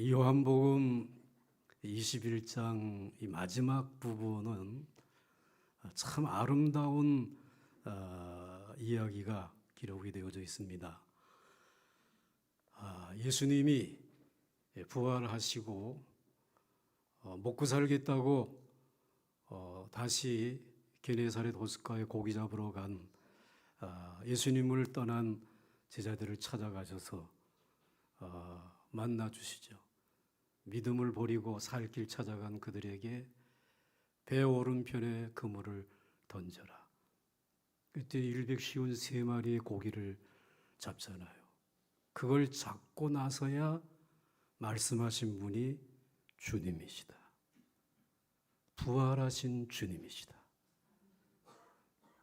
이 요한복음 21장 이 마지막 부분은 참 아름다운 어, 이야기가 기록이 되어져 있습니다. 아, 예수님이 부활하시고 어, 먹고 살겠다고 어, 다시 게네사렛 호숫가에 고기 잡으러 간 아, 예수님을 떠난 제자들을 찾아가셔서 어, 만나 주시죠. 믿음을 버리고 살 길 찾아간 그들에게 배 오른편에 그물을 던져라. 그때 일백 쉬운 세 마리의 고기를 잡잖아요. 그걸 잡고 나서야 말씀하신 분이 주님이시다. 부활하신 주님이시다.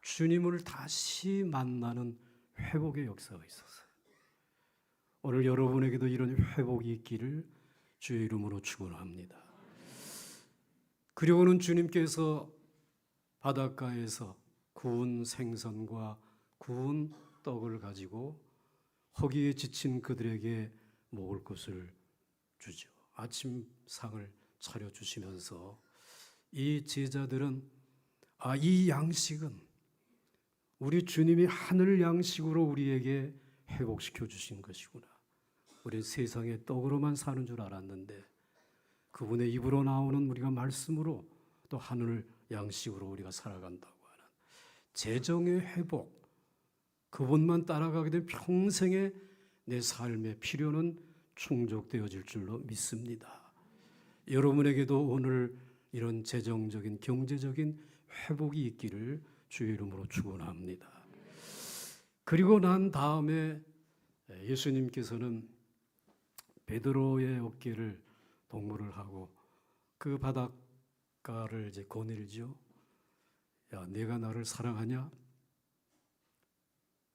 주님을 다시 만나는 회복의 역사가 있었어요. 오늘 여러분에게도 이런 회복이 있기를 주의 이름으로 축원합니다. 그리고는 주님께서 바닷가에서 구운 생선과 구운 떡을 가지고 허기에 지친 그들에게 먹을 것을 주죠. 아침상을 차려 주시면서 이 제자들은 아, 이 양식은 우리 주님이 하늘 양식으로 우리에게 회복시켜 주신 것이구나. 우리 세상에 떡으로만 사는 줄 알았는데 그분의 입으로 나오는 우리가 말씀으로 또 하늘 양식으로 우리가 살아간다고 하는 재정의 회복 그분만 따라가게 되면 평생의 내 삶의 필요는 충족되어질 줄로 믿습니다. 여러분에게도 오늘 이런 재정적인 경제적인 회복이 있기를 주의 이름으로 축원합니다. 그리고 난 다음에 예수님께서는 베드로의 어깨를 동무를 하고 그 바닷가를 이제 거닐죠. 야, 내가 나를 사랑하냐?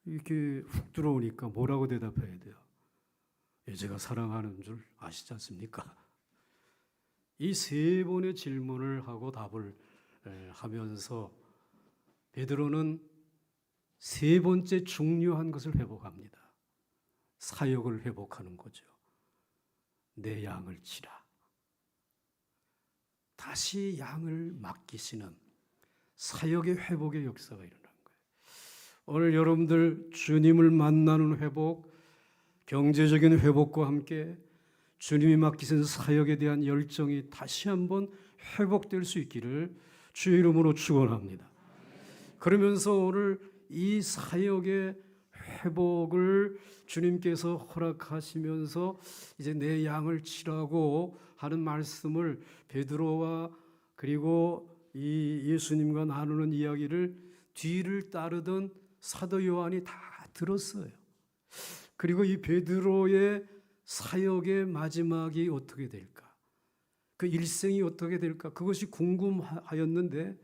이렇게 훅 들어오니까 뭐라고 대답해야 돼요? 예, 제가 사랑하는 줄 아시지 않습니까? 이 세 번의 질문을 하고 답을 에, 하면서 베드로는 세 번째 중요한 것을 회복합니다. 사역을 회복하는 거죠. 내 양을 치라. 다시 양을 맡기시는 사역의 회복의 역사가 일어난 거예요. 오늘 여러분들 주님을 만나는 회복, 경제적인 회복과 함께 주님이 맡기신 사역에 대한 열정이 다시 한번 회복될 수 있기를 주의 이름으로 축원합니다. 그러면서 오늘 이 사역의 회복을 주님께서 허락하시면서 이제 내 양을 치라고 하는 말씀을 베드로와 그리고 이 예수님과 나누는 이야기를 뒤를 따르던 사도 요한이 다 들었어요. 그리고 이 베드로의 사역의 마지막이 어떻게 될까? 그 일생이 어떻게 될까? 그것이 궁금하였는데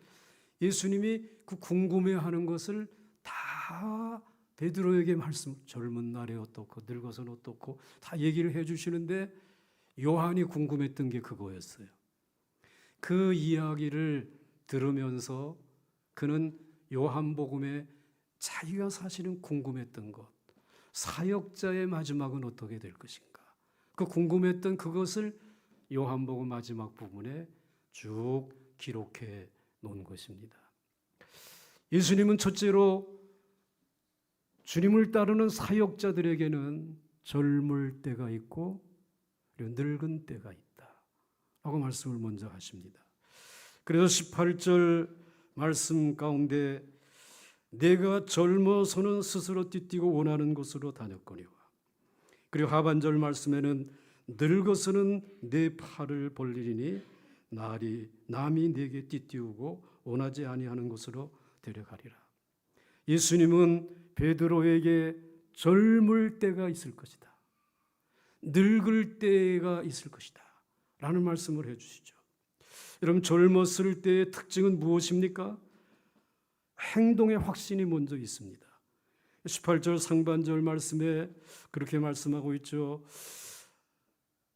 예수님이 그 궁금해하는 것을 다 베드로에게 말씀 젊은 날에 어떻고 늙어서는 어떻고 다 얘기를 해 주시는데 요한이 궁금했던 게 그거였어요. 그 이야기를 들으면서 그는 요한복음에 자기가 사실은 궁금했던 것 사역자의 마지막은 어떻게 될 것인가 그 궁금했던 그것을 요한복음 마지막 부분에 쭉 기록해 놓은 것입니다. 예수님은 첫째로 주님을 따르는 사역자들에게는 젊을 때가 있고 늙은 때가 있다. 라고 말씀을 먼저 하십니다. 그래서 18절 말씀 가운데 내가 젊어서는 스스로 띠뛰고 원하는 곳으로 다녔거니와 그리고 하반절 말씀에는 늙어서는 내 팔을 벌리리니 날이 남이 내게 띠띠우고 원하지 아니하는 곳으로 데려가리라. 예수님은 베드로에게 젊을 때가 있을 것이다. 늙을 때가 있을 것이다. 라는 말씀을 해 주시죠. 여러분 젊었을 때의 특징은 무엇입니까? 행동의 확신이 먼저 있습니다. 18절 상반절 말씀에 그렇게 말씀하고 있죠.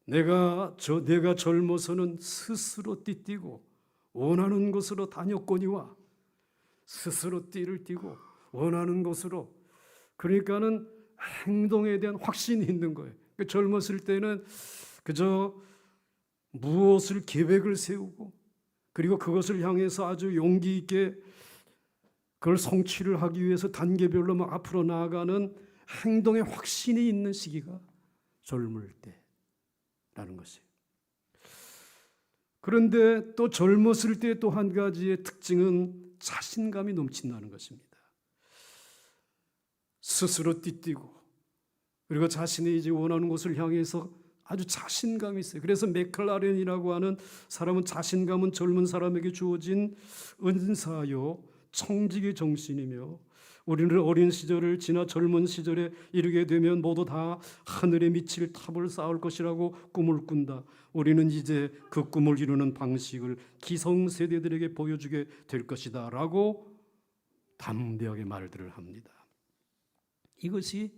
내가 저 내가 젊어서는 스스로 띠뛰고 원하는 곳으로 다녔거니와 스스로 띠를 띠고 원하는 곳으로 그러니까는 행동에 대한 확신이 있는 거예요. 그 젊었을 때는 그저 무엇을 계획을 세우고 그리고 그것을 향해서 아주 용기 있게 그걸 성취를 하기 위해서 단계별로 막 앞으로 나아가는 행동에 확신이 있는 시기가 젊을 때라는 것이에요. 그런데 또 젊었을 때 또 한 가지의 특징은 자신감이 넘친다는 것입니다. 스스로 띠뛰고 그리고 자신이 이제 원하는 곳을 향해서 아주 자신감이 있어요. 그래서 맥클라렌이라고 하는 사람은 자신감은 젊은 사람에게 주어진 은사요 청직의 정신이며 우리는 어린 시절을 지나 젊은 시절에 이르게 되면 모두 다 하늘에 미칠 탑을 쌓을 것이라고 꿈을 꾼다. 우리는 이제 그 꿈을 이루는 방식을 기성 세대들에게 보여주게 될 것이다라고 담대하게 말들을 합니다. 이것이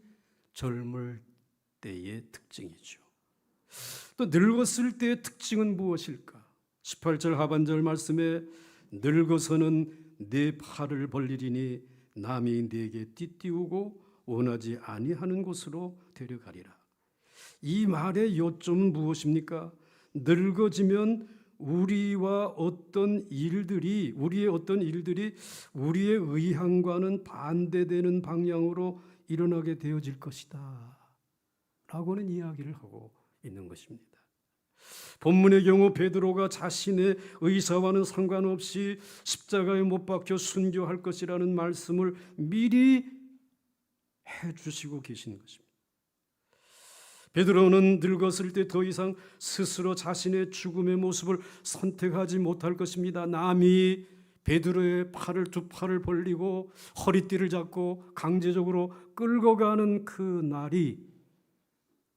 젊을 때의 특징이죠. 또 늙었을 때의 특징은 무엇일까? 18절 하반절 말씀에 늙어서는 내 팔을 벌리리니 남이 내게 띠띠우고 원하지 아니하는 곳으로 데려가리라. 이 말의 요점은 무엇입니까? 늙어지면 우리와 어떤 일들이 우리의 어떤 일들이 우리의 의향과는 반대되는 방향으로 일어나게 되어질 것이다. 라고는 이야기를 하고 있는 것입니다. 본문의 경우 베드로가 자신의 의사와는 상관없이 십자가에 못 박혀 순교할 것이라는 말씀을 미리 해 주시고 계시는 것입니다. 베드로는 늙었을 때 더 이상 스스로 자신의 죽음의 모습을 선택하지 못할 것입니다. 남이 베드로의 팔을 두 팔을 벌리고 허리띠를 잡고 강제적으로 끌고 가는 그 날이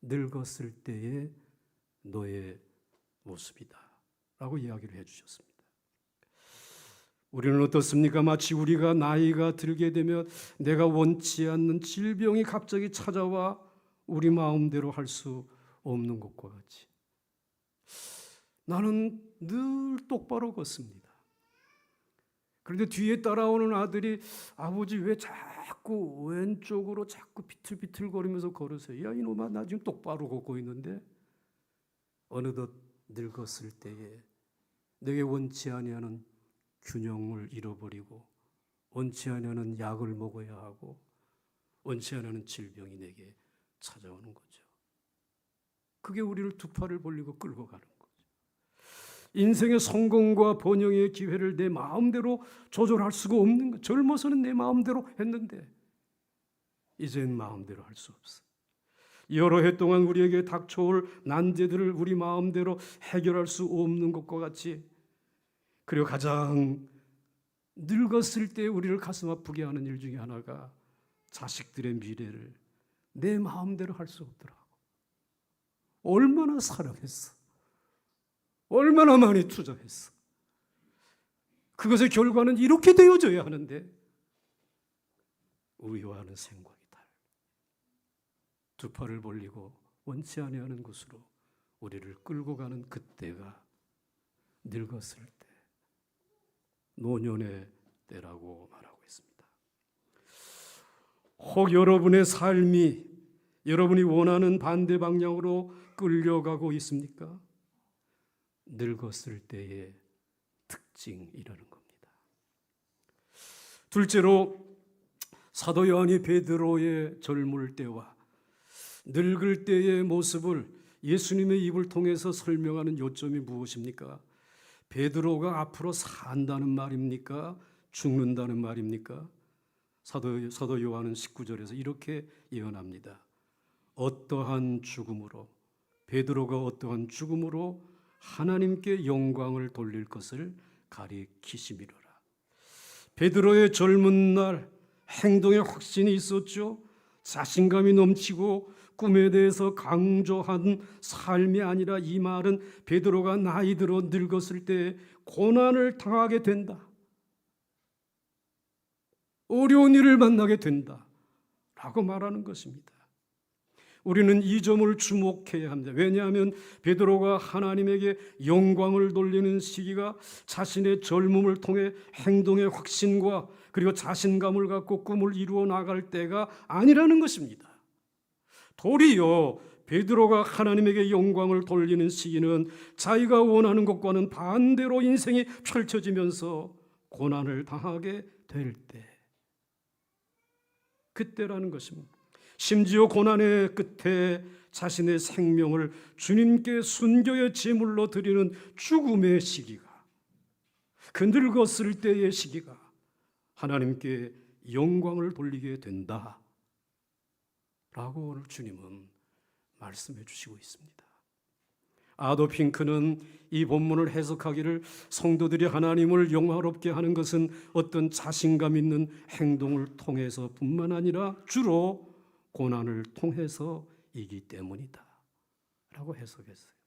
늙었을 때의 너의 모습이다 라고 이야기를 해 주셨습니다. 우리는 어떻습니까? 마치 우리가 나이가 들게 되면 내가 원치 않는 질병이 갑자기 찾아와 우리 마음대로 할 수 없는 것과 같이 나는 늘 똑바로 걷습니다. 그런데 뒤에 따라오는 아들이 아버지 왜 자꾸 왼쪽으로 자꾸 비틀비틀거리면서 걸으세요? 야 이놈아 나 지금 똑바로 걷고 있는데 어느덧 늙었을 때에 내게 원치 아니하는 균형을 잃어버리고 원치 아니하는 약을 먹어야 하고 원치 않는 질병이 내게 찾아오는 거죠. 그게 우리를 두 팔을 벌리고 끌고 가는 거죠. 인생의 성공과 번영의 기회를 내 마음대로 조절할 수가 없는 거. 젊어서는 내 마음대로 했는데 이젠 마음대로 할 수 없어. 여러 해 동안 우리에게 닥쳐올 난제들을 우리 마음대로 해결할 수 없는 것과 같이 그리고 가장 늙었을 때 우리를 가슴 아프게 하는 일 중에 하나가 자식들의 미래를 내 마음대로 할 수 없더라고. 얼마나 사랑했어. 얼마나 많이 투자했어. 그것의 결과는 이렇게 되어져야 하는데 우리와는 생각이 달라. 두 팔을 벌리고 원치 아니하는 곳으로 우리를 끌고 가는 그때가 늙었을 때 노년의 때라고 말하고 있습니다. 혹 여러분의 삶이 여러분이 원하는 반대 방향으로 끌려가고 있습니까? 늙었을 때의 특징이라는 겁니다. 둘째로 사도 요한이 베드로의 젊을 때와 늙을 때의 모습을 예수님의 입을 통해서 설명하는 요점이 무엇입니까? 베드로가 앞으로 산다는 말입니까? 죽는다는 말입니까? 사도, 사도 요한은 19절에서 이렇게 예언합니다. 어떠한 죽음으로 베드로가 어떠한 죽음으로 하나님께 영광을 돌릴 것을 가리키심이로라. 베드로의 젊은 날 행동에 확신이 있었죠. 자신감이 넘치고 꿈에 대해서 강조한 삶이 아니라 이 말은 베드로가 나이 들어 늙었을 때 고난을 당하게 된다. 어려운 일을 만나게 된다. 라고 말하는 것입니다. 우리는 이 점을 주목해야 합니다. 왜냐하면 베드로가 하나님에게 영광을 돌리는 시기가 자신의 젊음을 통해 행동의 확신과 그리고 자신감을 갖고 꿈을 이루어 나갈 때가 아니라는 것입니다. 도리어 베드로가 하나님에게 영광을 돌리는 시기는 자기가 원하는 것과는 반대로 인생이 펼쳐지면서 고난을 당하게 될 때. 그때라는 것입니다. 심지어 고난의 끝에 자신의 생명을 주님께 순교의 제물로 드리는 죽음의 시기가 그 늙었을 때의 시기가 하나님께 영광을 돌리게 된다. 라고 오늘 주님은 말씀해 주시고 있습니다. 아도 핑크는 이 본문을 해석하기를 성도들이 하나님을 영화롭게 하는 것은 어떤 자신감 있는 행동을 통해서뿐만 아니라 주로 고난을 통해서 이기 때문이다. 라고 해석했어요.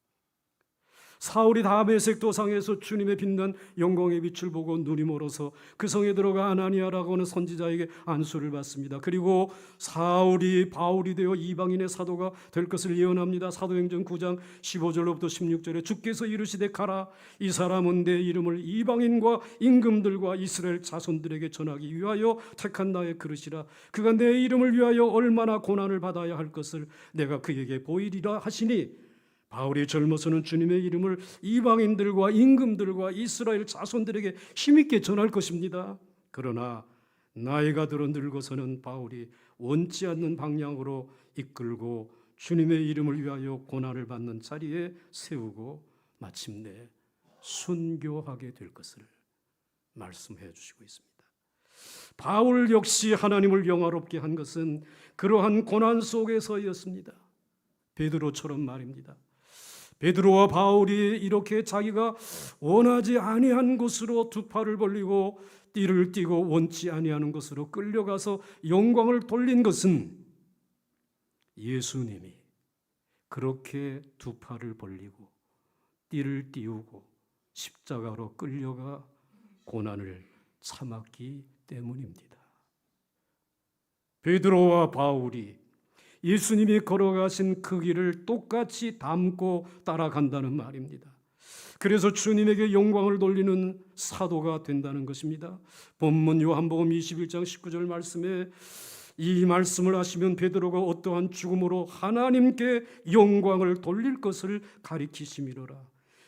사울이 다메섹 도상에서 주님의 빛난 영광의 빛을 보고 눈이 멀어서 그 성에 들어가 아나니아라고 하는 선지자에게 안수를 받습니다. 그리고 사울이 바울이 되어 이방인의 사도가 될 것을 예언합니다. 사도행전 9장 15절로부터 16절에 주께서 이르시되 가라 이 사람은 내 이름을 이방인과 임금들과 이스라엘 자손들에게 전하기 위하여 택한 나의 그릇이라 그가 내 이름을 위하여 얼마나 고난을 받아야 할 것을 내가 그에게 보이리라 하시니 바울이 젊어서는 주님의 이름을 이방인들과 임금들과 이스라엘 자손들에게 힘있게 전할 것입니다. 그러나 나이가 들어 늙어서는 바울이 원치 않는 방향으로 이끌고 주님의 이름을 위하여 고난을 받는 자리에 세우고 마침내 순교하게 될 것을 말씀해 주시고 있습니다. 바울 역시 하나님을 영화롭게 한 것은 그러한 고난 속에서였습니다. 베드로처럼 말입니다. 베드로와 바울이 이렇게 자기가 원하지 아니한 곳으로 두 팔을 벌리고 띠를 띠고 원치 아니하는 곳으로 끌려가서 영광을 돌린 것은 예수님이 그렇게 두 팔을 벌리고 띠를 띠우고 십자가로 끌려가 고난을 참았기 때문입니다. 베드로와 바울이 예수님이 걸어가신 그 길을 똑같이 담고 따라간다는 말입니다. 그래서 주님에게 영광을 돌리는 사도가 된다는 것입니다. 본문 요한복음 21장 19절 말씀에 이 말씀을 하시면 베드로가 어떠한 죽음으로 하나님께 영광을 돌릴 것을 가리키심이로라.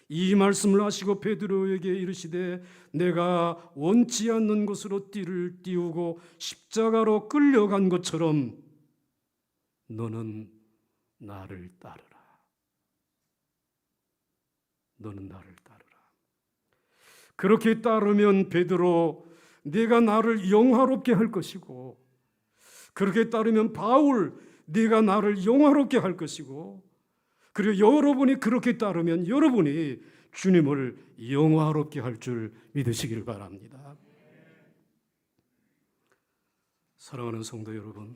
이 말씀을 하시고 베드로에게 이르시되 내가 원치 않는 것으로 띠를 띄우고 십자가로 끌려간 것처럼 너는 나를 따르라. 너는 나를 따르라. 그렇게 따르면 베드로 네가 나를 영화롭게 할 것이고 그렇게 따르면 바울 네가 나를 영화롭게 할 것이고 그리고 여러분이 그렇게 따르면 여러분이 주님을 영화롭게 할 줄 믿으시길 바랍니다. 사랑하는 성도 여러분,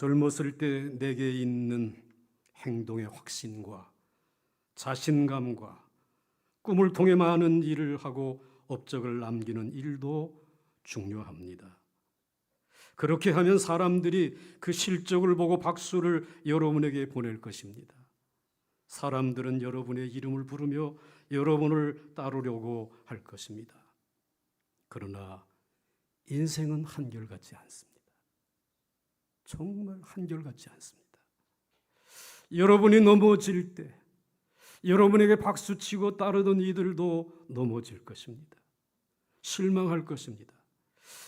젊었을 때 내게 있는 행동의 확신과 자신감과 꿈을 통해 많은 일을 하고 업적을 남기는 일도 중요합니다. 그렇게 하면 사람들이 그 실적을 보고 박수를 여러분에게 보낼 것입니다. 사람들은 여러분의 이름을 부르며 여러분을 따르려고 할 것입니다. 그러나 인생은 한결같지 않습니다. 정말 한결같지 않습니다. 여러분이 넘어질 때 여러분에게 박수치고 따르던 이들도 넘어질 것입니다. 실망할 것입니다.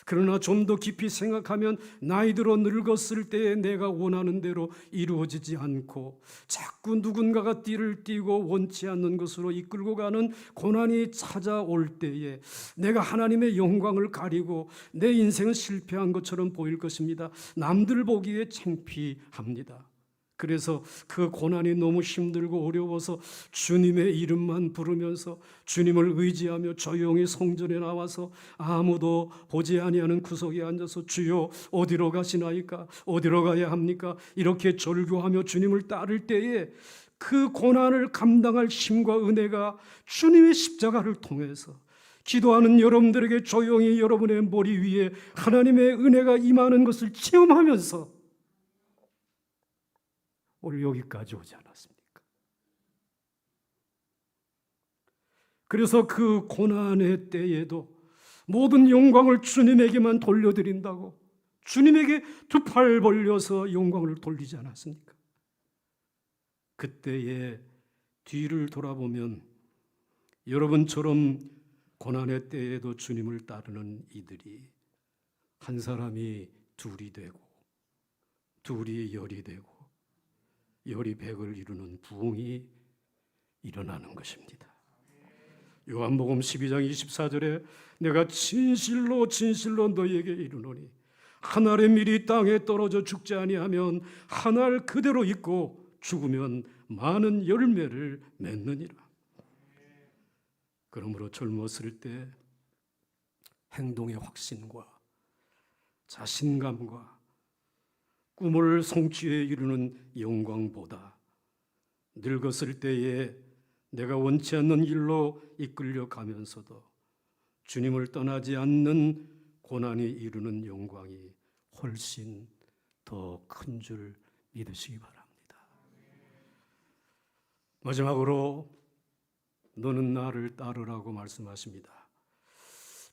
그러나 좀 더 깊이 생각하면 나이 들어 늙었을 때에 내가 원하는 대로 이루어지지 않고 자꾸 누군가가 띠를 띠고 원치 않는 것으로 이끌고 가는 고난이 찾아올 때에 내가 하나님의 영광을 가리고 내 인생은 실패한 것처럼 보일 것입니다. 남들 보기에 창피합니다. 그래서 그 고난이 너무 힘들고 어려워서 주님의 이름만 부르면서 주님을 의지하며 조용히 성전에 나와서 아무도 보지 아니하는 구석에 앉아서 주여 어디로 가시나이까? 어디로 가야 합니까? 이렇게 절규하며 주님을 따를 때에 그 고난을 감당할 힘과 은혜가 주님의 십자가를 통해서 기도하는 여러분들에게 조용히 여러분의 머리 위에 하나님의 은혜가 임하는 것을 체험하면서 오늘 여기까지 오지 않았습니까? 그래서 그 고난의 때에도 모든 영광을 주님에게만 돌려드린다고 주님에게 두 팔 벌려서 영광을 돌리지 않았습니까? 그때에 뒤를 돌아보면 여러분처럼 고난의 때에도 주님을 따르는 이들이 한 사람이 둘이 되고 둘이 열이 되고 열이 백을 이루는 부흥이 일어나는 것입니다. 요한복음 12장 24절에 내가 진실로 진실로 너희에게 이르노니 한 알의 밀이 땅에 떨어져 죽지 아니하면 한 알 그대로 있고 죽으면 많은 열매를 맺느니라. 그러므로 젊었을 때 행동의 확신과 자신감과 꿈을 성취에 이루는 영광보다 늙었을 때에 내가 원치 않는 길로 이끌려 가면서도 주님을 떠나지 않는 고난이 이루는 영광이 훨씬 더 큰 줄 믿으시기 바랍니다. 마지막으로 너는 나를 따르라고 말씀하십니다.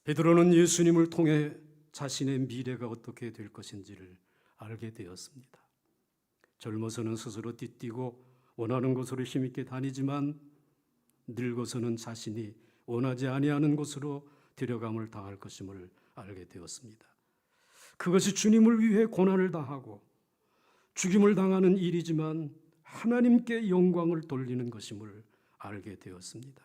베드로는 예수님을 통해 자신의 미래가 어떻게 될 것인지를 알게 되었습니다. 젊어서는 스스로 띠뛰고 원하는 곳으로 힘있게 다니지만 늙어서는 자신이 원하지 아니하는 곳으로 데려감을 당할 것임을 알게 되었습니다. 그것이 주님을 위해 고난을 당하고 죽임을 당하는 일이지만 하나님께 영광을 돌리는 것임을 알게 되었습니다.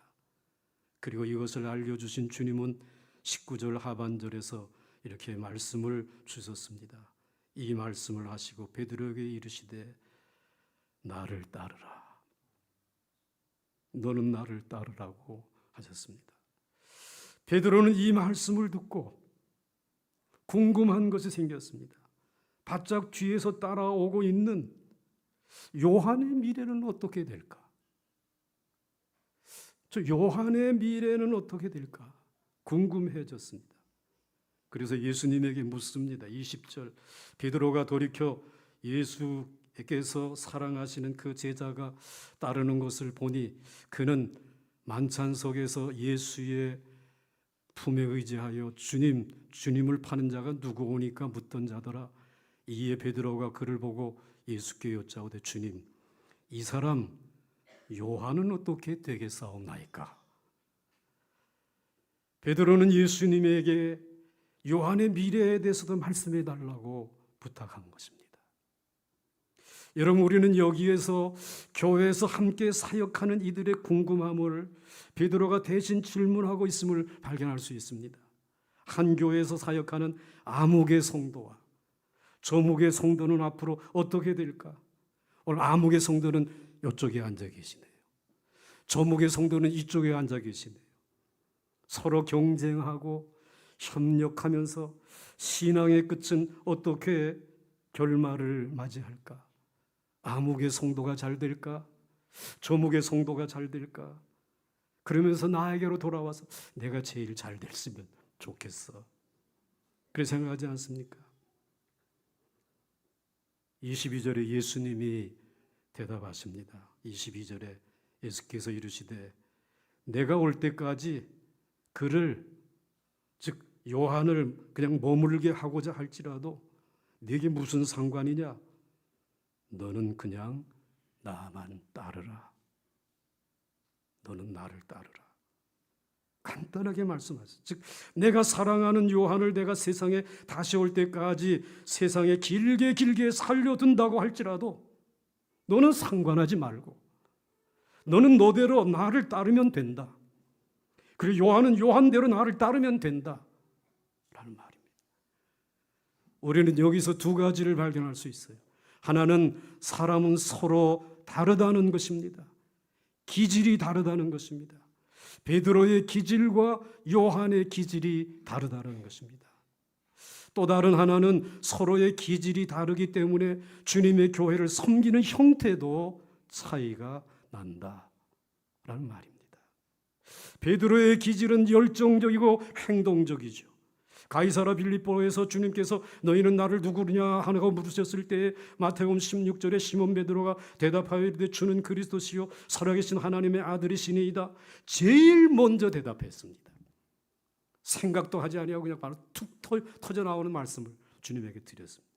그리고 이것을 알려주신 주님은 19절 하반절에서 이렇게 말씀을 주셨습니다. 이 말씀을 하시고 베드로에게 이르시되 나를 따르라. 너는 나를 따르라고 하셨습니다. 베드로는 이 말씀을 듣고 궁금한 것이 생겼습니다. 바짝 뒤에서 따라오고 있는 요한의 미래는 어떻게 될까? 저 요한의 미래는 어떻게 될까? 궁금해졌습니다. 그래서 예수님에게 묻습니다. 20절 베드로가 돌이켜 예수께서 사랑하시는 그 제자가 따르는 것을 보니 그는 만찬석에서 예수의 품에 의지하여 주님 주님을 파는 자가 누구 오니까 묻던 자더라. 이에 베드로가 그를 보고 예수께 여짜오되 주님 이 사람 요한은 어떻게 되겠사옵나이까? 베드로는 예수님에게 요한의 미래에 대해서도 말씀해 달라고 부탁한 것입니다. 여러분 우리는 여기에서 교회에서 함께 사역하는 이들의 궁금함을 베드로가 대신 질문하고 있음을 발견할 수 있습니다. 한 교회에서 사역하는 아무개 성도와 저목의 성도는 앞으로 어떻게 될까? 오늘 아무개 성도는 이쪽에 앉아 계시네요. 저목의 성도는 이쪽에 앉아 계시네요. 서로 경쟁하고 협력하면서 신앙의 끝은 어떻게 결말을 맞이할까? 아무개 성도가 잘 될까? 조목의 성도가 잘 될까? 그러면서 나에게로 돌아와서 내가 제일 잘 됐으면 좋겠어. 그렇게 생각하지 않습니까? 22절에 예수님이 대답하십니다. 22절에 예수께서 이르시되 내가 올 때까지 그를 즉 요한을 그냥 머물게 하고자 할지라도 네게 무슨 상관이냐? 너는 그냥 나만 따르라. 너는 나를 따르라. 간단하게 말씀하세요. 즉 내가 사랑하는 요한을 내가 세상에 다시 올 때까지 세상에 길게 길게 살려둔다고 할지라도 너는 상관하지 말고 너는 너대로 나를 따르면 된다. 그리고 요한은 요한대로 나를 따르면 된다. 라는 말입니다. 우리는 여기서 두 가지를 발견할 수 있어요. 하나는 사람은 서로 다르다는 것입니다. 기질이 다르다는 것입니다. 베드로의 기질과 요한의 기질이 다르다는 것입니다. 또 다른 하나는 서로의 기질이 다르기 때문에 주님의 교회를 섬기는 형태도 차이가 난다라는 말입니다. 베드로의 기질은 열정적이고 행동적이죠. 가이사라 빌립보에서 주님께서 너희는 나를 누구냐 하고 물으셨을 때 마태복음 16절에 시몬 베드로가 대답하여 이르되 주는 그리스도시요 살아계신 하나님의 아들이시니이다. 제일 먼저 대답했습니다. 생각도 하지 아니하고 그냥 바로 툭 터져 나오는 말씀을 주님에게 드렸습니다.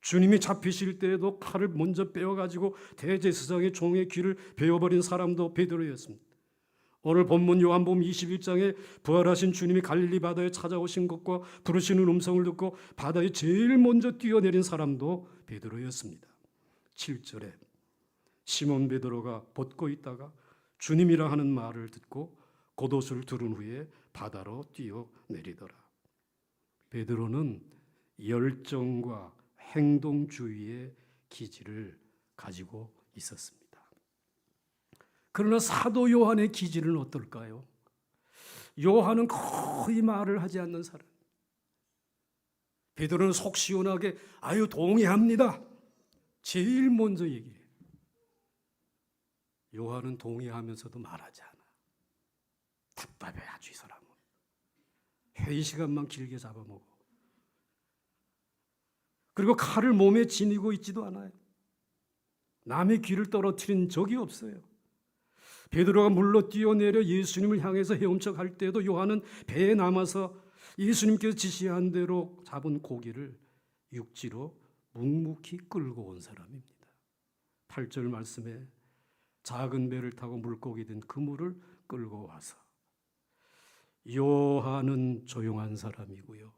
주님이 잡히실 때에도 칼을 먼저 빼어 가지고 대제사장의 종의 귀를 베어 버린 사람도 베드로였습니다. 오늘 본문 요한복음 21장에 부활하신 주님이 갈릴리 바다에 찾아오신 것과 부르시는 음성을 듣고 바다에 제일 먼저 뛰어내린 사람도 베드로였습니다. 7절에 시몬 베드로가 벗고 있다가 주님이라 하는 말을 듣고 겉옷을 두른 후에 바다로 뛰어내리더라. 베드로는 열정과 행동주의의 기질을 가지고 있었습니다. 그러나 사도 요한의 기질은 어떨까요? 요한은 거의 말을 하지 않는 사람. 베드로는 속 시원하게 아유 동의합니다. 제일 먼저 얘기해요. 요한은 동의하면서도 말하지 않아. 답답해 아주 이 사람은. 회의 시간만 길게 잡아먹어. 그리고 칼을 몸에 지니고 있지도 않아요. 남의 귀를 떨어뜨린 적이 없어요. 베드로가 물로 뛰어내려 예수님을 향해서 헤엄쳐 갈 때도 요한은 배에 남아서 예수님께서 지시한 대로 잡은 고기를 육지로 묵묵히 끌고 온 사람입니다. 8절 말씀에 작은 배를 타고 물고기 든 그물을 끌고 와서 요한은 조용한 사람이고요.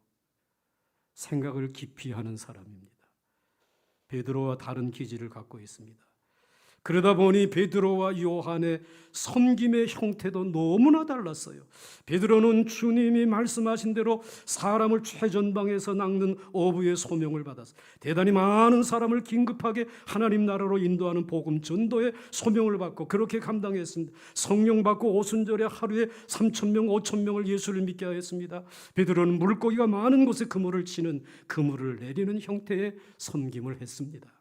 생각을 깊이 하는 사람입니다. 베드로와 다른 기질을 갖고 있습니다. 그러다 보니 베드로와 요한의 섬김의 형태도 너무나 달랐어요. 베드로는 주님이 말씀하신 대로 사람을 최전방에서 낚는 어부의 소명을 받았어. 대단히 많은 사람을 긴급하게 하나님 나라로 인도하는 복음 전도의 소명을 받고 그렇게 감당했습니다. 성령 받고 오순절에 하루에 3천 명, 5천 명을 예수를 믿게 하였습니다. 베드로는 물고기가 많은 곳에 그물을 치는 그물을 내리는 형태의 섬김을 했습니다.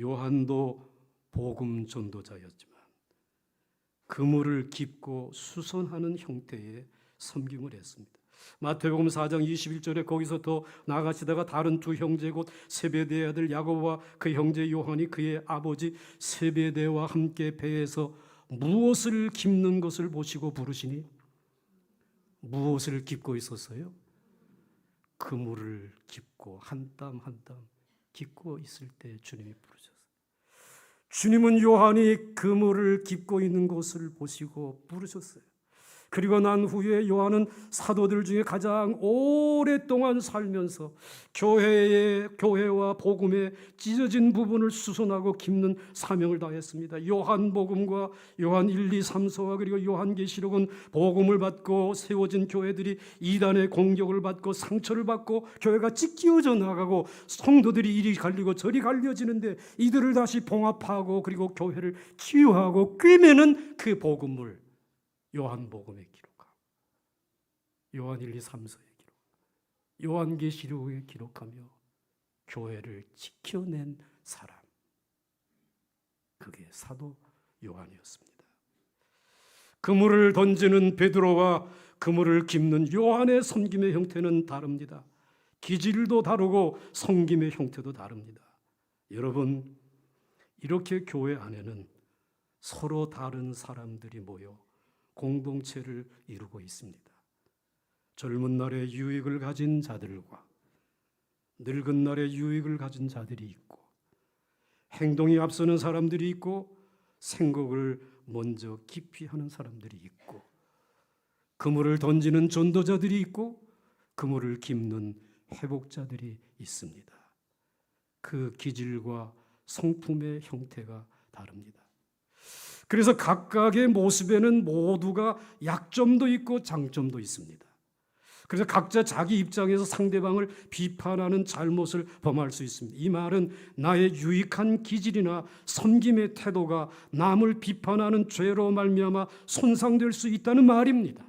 요한도 복음 전도자였지만 그물을 깁고 수선하는 형태의 섬김을 했습니다. 마태복음 4장 21절에 거기서 더 나가시다가 다른 두 형제 곧 세베대의 아들 야고보와 그 형제 요한이 그의 아버지 세베대와 함께 배에서 무엇을 깁는 것을 보시고 부르시니 무엇을 깁고 있었어요? 그물을 깁고 한 땀 한 땀 깁고 있을 때 주님이 부르셨어요. 주님은 요한이 그물을 깁고 있는 것을 보시고 부르셨어요. 그리고 난 후에 요한은 사도들 중에 가장 오랫동안 살면서 교회의 교회와 복음의 찢어진 부분을 수선하고 깁는 사명을 다했습니다. 요한 복음과 요한 1, 2, 3서와 그리고 요한계시록은 복음을 받고 세워진 교회들이 이단의 공격을 받고 상처를 받고 교회가 찢겨져 나가고 성도들이 이리 갈리고 저리 갈려지는데 이들을 다시 봉합하고 그리고 교회를 치유하고 꿰매는 그 복음을 요한복음에 기록하고 요한 1, 2, 3서에 기록 요한계시록에 기록하며 교회를 지켜낸 사람 그게 사도 요한이었습니다. 그물을 던지는 베드로와 그물을 깁는 요한의 섬김의 형태는 다릅니다. 기질도 다르고 섬김의 형태도 다릅니다. 여러분 이렇게 교회 안에는 서로 다른 사람들이 모여 공동체를 이루고 있습니다. 젊은 날에 유익을 가진 자들과 늙은 날에 유익을 가진 자들이 있고 행동이 앞서는 사람들이 있고 생각을 먼저 깊이 하는 사람들이 있고 그물을 던지는 전도자들이 있고 그물을 깁는 회복자들이 있습니다. 그 기질과 성품의 형태가 다릅니다. 그래서 각각의 모습에는 모두가 약점도 있고 장점도 있습니다. 그래서 각자 자기 입장에서 상대방을 비판하는 잘못을 범할 수 있습니다. 이 말은 나의 유익한 기질이나 섬김의 태도가 남을 비판하는 죄로 말미암아 손상될 수 있다는 말입니다.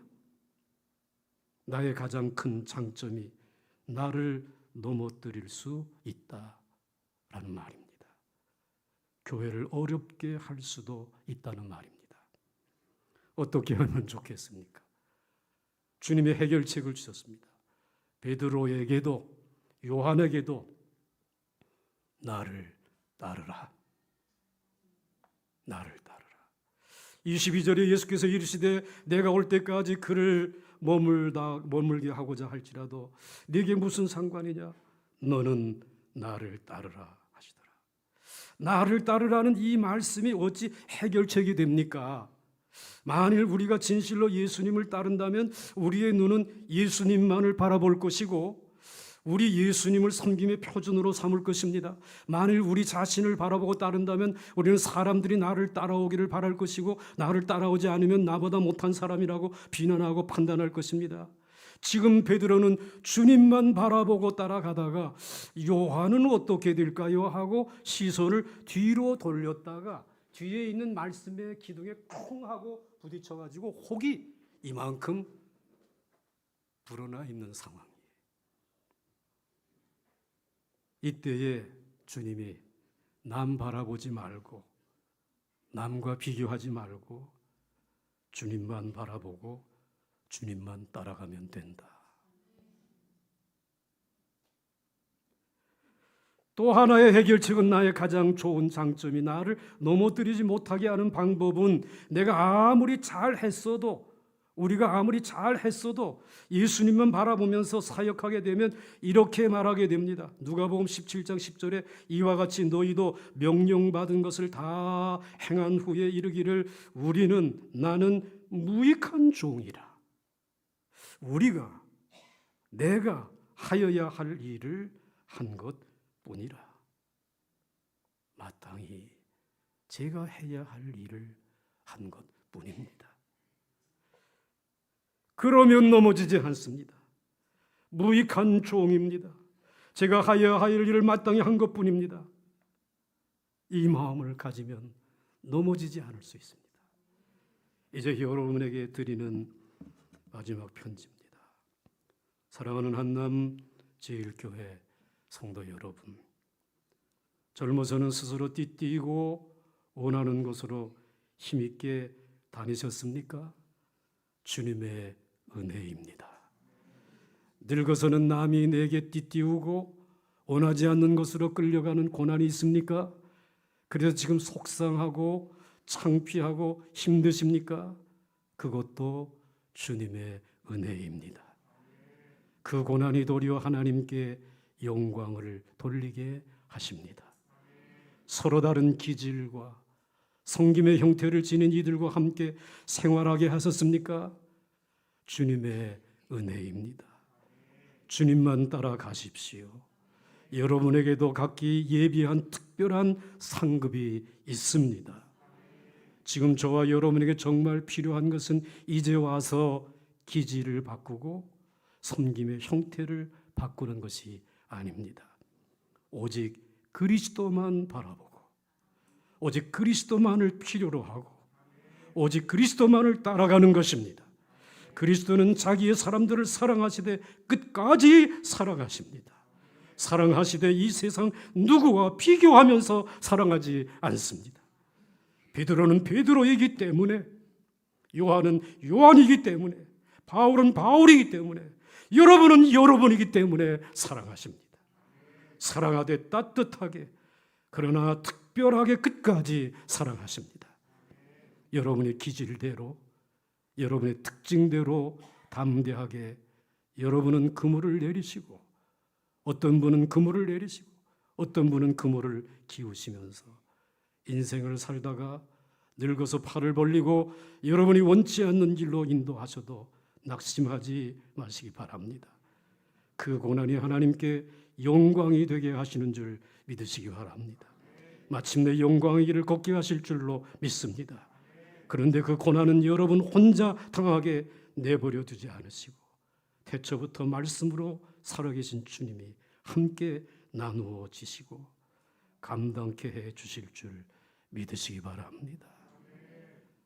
나의 가장 큰 장점이 나를 넘어뜨릴 수 있다라는 말입니다. 교회를 어렵게 할 수도 있다는 말입니다. 어떻게 하면 좋겠습니까? 주님의 해결책을 주셨습니다. 베드로에게도 요한에게도 나를 따르라. 나를 따르라. 22절에 예수께서 이르시되 내가 올 때까지 그를 머물다 머물게 하고자 할지라도 네게 무슨 상관이냐? 너는 나를 따르라. 나를 따르라는 이 말씀이 어찌 해결책이 됩니까? 만일 우리가 진실로 예수님을 따른다면 우리의 눈은 예수님만을 바라볼 것이고 우리 예수님을 섬김의 표준으로 삼을 것입니다. 만일 우리 자신을 바라보고 따른다면 우리는 사람들이 나를 따라오기를 바랄 것이고 나를 따라오지 않으면 나보다 못한 사람이라고 비난하고 판단할 것입니다. 지금 베드로는 주님만 바라보고 따라가다가 요한은 어떻게 될까요? 하고 시선을 뒤로 돌렸다가 뒤에 있는 말씀의 기둥에 쿵 하고 부딪혀 가지고 혹이 이만큼 불어나 있는 상황. 이때에 주님이 남 바라보지 말고 남과 비교하지 말고 주님만 바라보고 주님만 따라가면 된다. 또 하나의 해결책은 나의 가장 좋은 장점이 나를 넘어뜨리지 못하게 하는 방법은 내가 아무리 잘 했어도 우리가 아무리 잘 했어도 예수님만 바라보면서 사역하게 되면 이렇게 말하게 됩니다. 누가복음 17장 10절에 이와 같이 너희도 명령받은 것을 다 행한 후에 이르기를 우리는 나는 무익한 종이라. 우리가 내가 하여야 할 일을 한 것뿐이라. 마땅히 제가 해야 할 일을 한 것뿐입니다. 그러면 넘어지지 않습니다. 무익한 종입니다. 제가 하여야 할 일을 마땅히 한 것뿐입니다. 이 마음을 가지면 넘어지지 않을 수 있습니다. 이제 여러분에게 드리는 마지막 편지입니다. 사랑하는 한남 제일교회 성도 여러분, 젊어서는 스스로 띠띠고 원하는 곳으로 힘있게 다니셨습니까? 주님의 은혜입니다. 늙어서는 남이 내게 띠띠우고 원하지 않는 것으로 끌려가는 고난이 있습니까? 그래서 지금 속상하고 창피하고 힘드십니까? 그것도 주님의 은혜입니다. 그 고난이 도리어 하나님께 영광을 돌리게 하십니다. 서로 다른 기질과 성김의 형태를 지닌 이들과 함께 생활하게 하셨습니까? 주님의 은혜입니다. 주님만 따라가십시오. 여러분에게도 각기 예비한 특별한 상급이 있습니다. 지금 저와 여러분에게 정말 필요한 것은 이제 와서 기질을 바꾸고 섬김의 형태를 바꾸는 것이 아닙니다. 오직 그리스도만 바라보고 오직 그리스도만을 필요로 하고 오직 그리스도만을 따라가는 것입니다. 그리스도는 자기의 사람들을 사랑하시되 끝까지 살아가십니다. 사랑하시되 이 세상 누구와 비교하면서 사랑하지 않습니다. 베드로는 베드로이기 때문에 요한은 요한이기 때문에 바울은 바울이기 때문에 여러분은 여러분이기 때문에 사랑하십니다. 사랑하되 따뜻하게 그러나 특별하게 끝까지 사랑하십니다. 여러분의 기질대로 여러분의 특징대로 담대하게 여러분은 그물을 내리시고 어떤 분은 그물을 내리시고 어떤 분은 그물을 기우시면서 인생을 살다가 늙어서 팔을 벌리고 여러분이 원치 않는 길로 인도하셔도 낙심하지 마시기 바랍니다. 그 고난이 하나님께 영광이 되게 하시는 줄 믿으시기 바랍니다. 마침내 영광의 길을 걷게 하실 줄로 믿습니다. 그런데 그 고난은 여러분 혼자 당하게 내버려 두지 않으시고 태초부터 말씀으로 살아계신 주님이 함께 나누어 지시고 감당케 해 주실 줄 믿으시기 바랍니다.